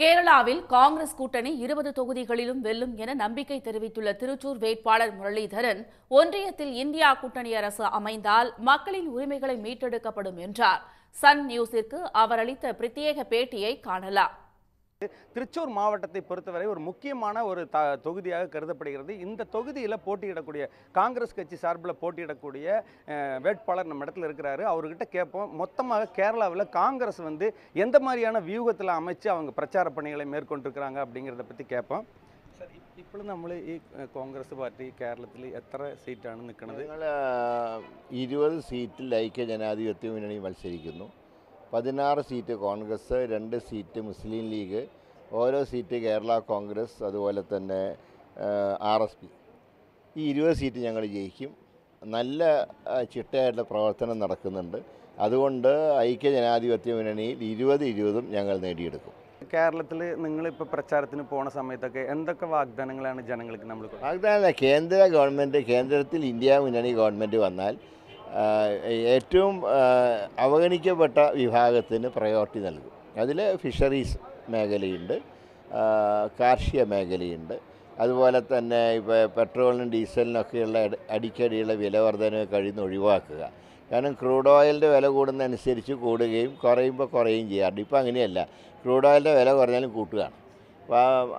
கேரளாவில் காங்கிரஸ் கூட்டணி இருபது தொகுதிகளிலும் வெல்லும் என நம்பிக்கை தெரிவித்துள்ள திருச்சூர் வேட்பாளர் முரளிதரன் ஒன்றியத்தில் இந்தியா கூட்டணி அரசு அமைந்தால் மக்களின் உரிமைகளை மீட்டெடுக்கப்படும் என்றார். சன் நியூஸிற்கு அவர் அளித்த பிரத்யேக பேட்டியை காணலாம். திருச்சூர் மாவட்டத்தை பொறுத்தவரை ஒரு முக்கியமான ஒரு த தொகுதியாக கருதப்படுகிறது இந்த தொகுதியில் போட்டியிடக்கூடிய காங்கிரஸ் கட்சி சார்பில் போட்டியிடக்கூடிய அஹ், வேட்பாளர் நம்ம இடத்துல இருக்கிறாரு அவர்கிட்ட கேட்போம் மொத்தமாக கேரளாவில் காங்கிரஸ் வந்து எந்த மாதிரியான வியூகத்தில் அமைச்சு அவங்க பிரச்சார பணிகளை மேற்கொண்டிருக்கிறாங்க அப்படிங்கிறத പറ്റി കേൾപ്പം സർ ഇപ്പോൾ നമ്മൾ ഈ ഏഹ്, കോൺഗ്രസ് പാർട്ടി കേരളത്തിൽ എത്ര സീറ്റാണ് നിൽക്കുന്നത് ഞങ്ങൾ ഇരുപത് സീറ്റിൽ ഐക്യ ജനാധിപത്യ മുന്നണി മത്സരിക്കുന്നു പതിനാറ് സീറ്റ് കോൺഗ്രസ് രണ്ട് സീറ്റ് മുസ്ലിം ലീഗ് ഓരോ സീറ്റ് കേരള കോൺഗ്രസ് അതുപോലെ തന്നെ ആർ എസ് പി. ഈ ഇരുപത് സീറ്റ് ഞങ്ങൾ ജയിക്കും. നല്ല ചിട്ടയായിട്ടുള്ള പ്രവർത്തനം നടക്കുന്നുണ്ട്. അതുകൊണ്ട് ഐക്യ ജനാധിപത്യ മുന്നണിയിൽ ഇരുപത് ഇരുപതും ഞങ്ങൾ നേടിയെടുക്കും. കേരളത്തിൽ നിങ്ങളിപ്പോൾ പ്രചാരത്തിന് പോണ സമയത്തൊക്കെ എന്തൊക്കെ വാഗ്ദാനങ്ങളാണ് ജനങ്ങൾക്ക് നമ്മൾ വാഗ്ദാനം കേന്ദ്ര ഗവൺമെന്റ് കേന്ദ്രത്തിൽ ഇന്ത്യ മുന്നണി ഗവൺമെന്റ് വന്നാൽ ഏറ്റവും അവഗണിക്കപ്പെട്ട വിഭാഗത്തിന് പ്രയോറിറ്റി നൽകും. അതിൽ ഫിഷറീസ് മേഖലയുണ്ട് കാർഷിക മേഖലയുണ്ട്. അതുപോലെ തന്നെ ഇപ്പോൾ പെട്രോളിനും ഡീസലിനൊക്കെയുള്ള അടി- അടിക്കടിയുള്ള വില വർധന കഴിയുന്ന ഒഴിവാക്കുക. കാരണം ക്രൂഡ് ഓയിലിന്റെ വില കൂടുന്നതനുസരിച്ച് കൂടുകയും കുറയുമ്പോൾ കുറയുകയും ചെയ്യാറുണ്ട് ഇപ്പോൾ അങ്ങനെയല്ല. ക്രൂഡ് ഓയിലിന്റെ വില കുറഞ്ഞാലും കൂട്ടുകയാണ്.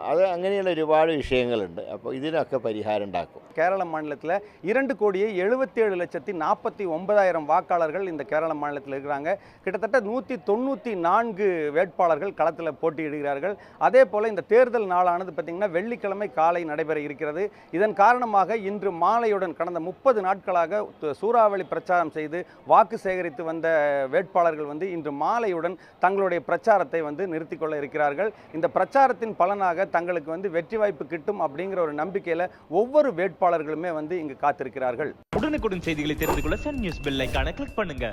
അത് അങ്ങനെയുള്ള ഒരുപാട് വിഷയങ്ങളുണ്ട് അപ്പോൾ ഇതിനൊക്കെ പരിഹാരം ഉണ്ടാക്കും கேரள மாநிலத்தில் இரண்டு கோடியே எழுபத்தேழு லட்சத்தி நாற்பத்தி ஒன்பதாயிரம் வாக்காளர்கள் இந்த கேரள மாநிலத்தில் இருக்கிறாங்க கிட்டத்தட்ட நூற்றி தொண்ணூற்றி நான்கு வேட்பாளர்கள் களத்தில் போட்டியிடுகிறார்கள் அதே போல் இந்த தேர்தல் நாளானது பார்த்திங்கன்னா வெள்ளிக்கிழமை காலை நடைபெற இருக்கிறது இதன் காரணமாக இன்று மாலையுடன் கடந்த முப்பது நாட்களாக து- சூறாவளி பிரச்சாரம் செய்து வாக்கு சேகரித்து வந்த வேட்பாளர்கள் வந்து இன்று மாலையுடன் தங்களுடைய பிரச்சாரத்தை வந்து நிறுத்திக் கொள்ள இருக்கிறார்கள் இந்த பிரச்சாரத்தின் பலனாக தங்களுக்கு வந்து வெற்றி வாய்ப்பு கிட்டும் அப்படிங்கிற ஒரு நம்பிக்கையில் ஒவ்வொரு வேட்பாளர்களுமே வந்து இங்கு காத்திருக்கிறார்கள். உடனுக்குடன் செய்திகளை தெரிந்து கொள்ள சன் நியூஸ் பெல் ஐகானை கிளிக் பண்ணுங்க.